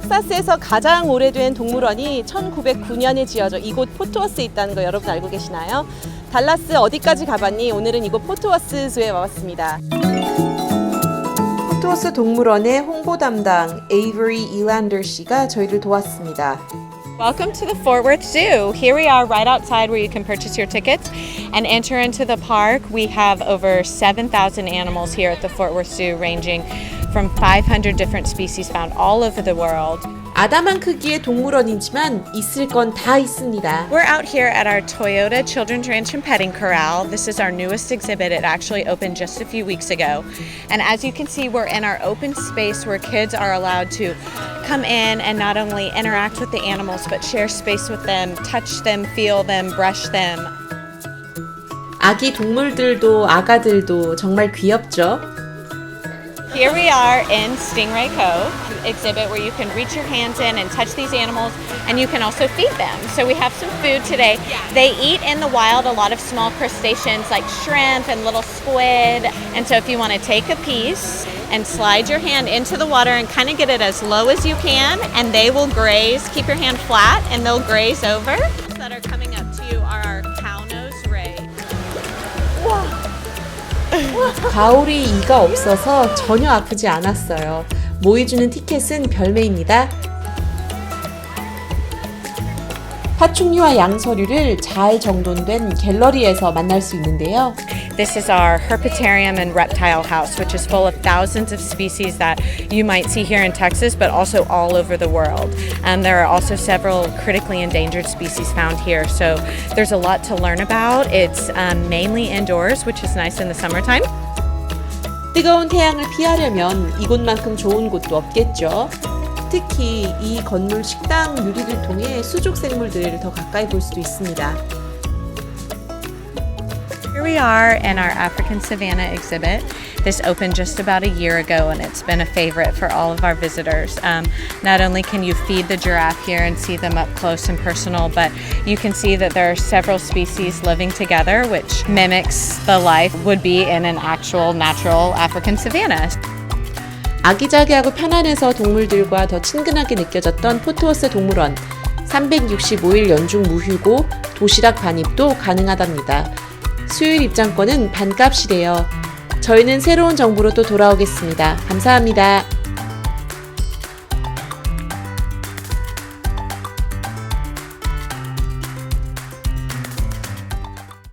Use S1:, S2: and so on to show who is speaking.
S1: 텍사스에서 가장 오래된 동물원이 1909년에 지어져 이곳 포트워스에 있다는 거 여러분 알고 계시나요? 달라스 어디까지 가봤니? 오늘은 이곳 포트워스 주에 와봤습니다. 포트워스 동물원의 홍보 담당 에이브리 일랜더 씨가 저희를 도왔습니다.
S2: Welcome to the Fort Worth Zoo. Here we are right outside where you can purchase your tickets and enter into the park. We have over 7,000 animals here at the Fort Worth Zoo, ranging from 500 different species found all over the world.
S1: 아담한 크기의 동물원이지만 있을 건 다 있습니다.
S2: We're out here at our Toyota Children's Ranch and Petting Corral. This is our newest exhibit. It actually opened just a few weeks ago. And as you can see, we're in our open space where kids are allowed to come in and not only interact with the animals, but share space with them, touch them, feel them, brush them.
S1: 아기 동물들도 아가들도 정말 귀엽죠?
S2: Here we are in Stingray Cove exhibit where you can reach your hands in and touch these animals and you can also feed them. So we have some food today. They eat in the wild a lot of small crustaceans like shrimp and little squid. And so if you want to take a piece and slide your hand into the water and kind of get it as low as you can and they will graze. Keep your hand flat and they'll graze over. That are coming up to you are our cow nose
S1: 가오리 이가 없어서 전혀 아프지 않았어요. 모이주는 티켓은 별매입니다. 파충류와 양서류를 잘 정돈된 갤러리에서 만날 수 있는데요.
S2: This is our herpetarium and reptile house, which is full of thousands of species that you might see here in Texas, but also all over the world. And there are also several critically endangered species found here. So there's a lot to learn about. It's um, mainly indoors, which is nice in the summertime.
S1: 뜨거운 태양을 피하려면 이곳만큼 좋은 곳도 없겠죠. 특히 이 건물 식당 유리를 통해 수족 생물들을 더 가까이 볼 수도 있습니다.
S2: Here we are in our African savanna exhibit. This opened just about a year ago and it's been a favorite for all of our visitors. Um, not only can you feed the giraffe here and see them up close and personal, but you can see that there are several species living together, which mimics the life would be in an actual natural African savanna.
S1: 아기자기하고 편안해서 동물들과 더 친근하게 느껴졌던 포트워스 동물원 365일 연중 무휴고 도시락 반입도 가능하답니다. 수요일 입장권은 반값이래요. 저희는 새로운 정보로 또 돌아오겠습니다. 감사합니다.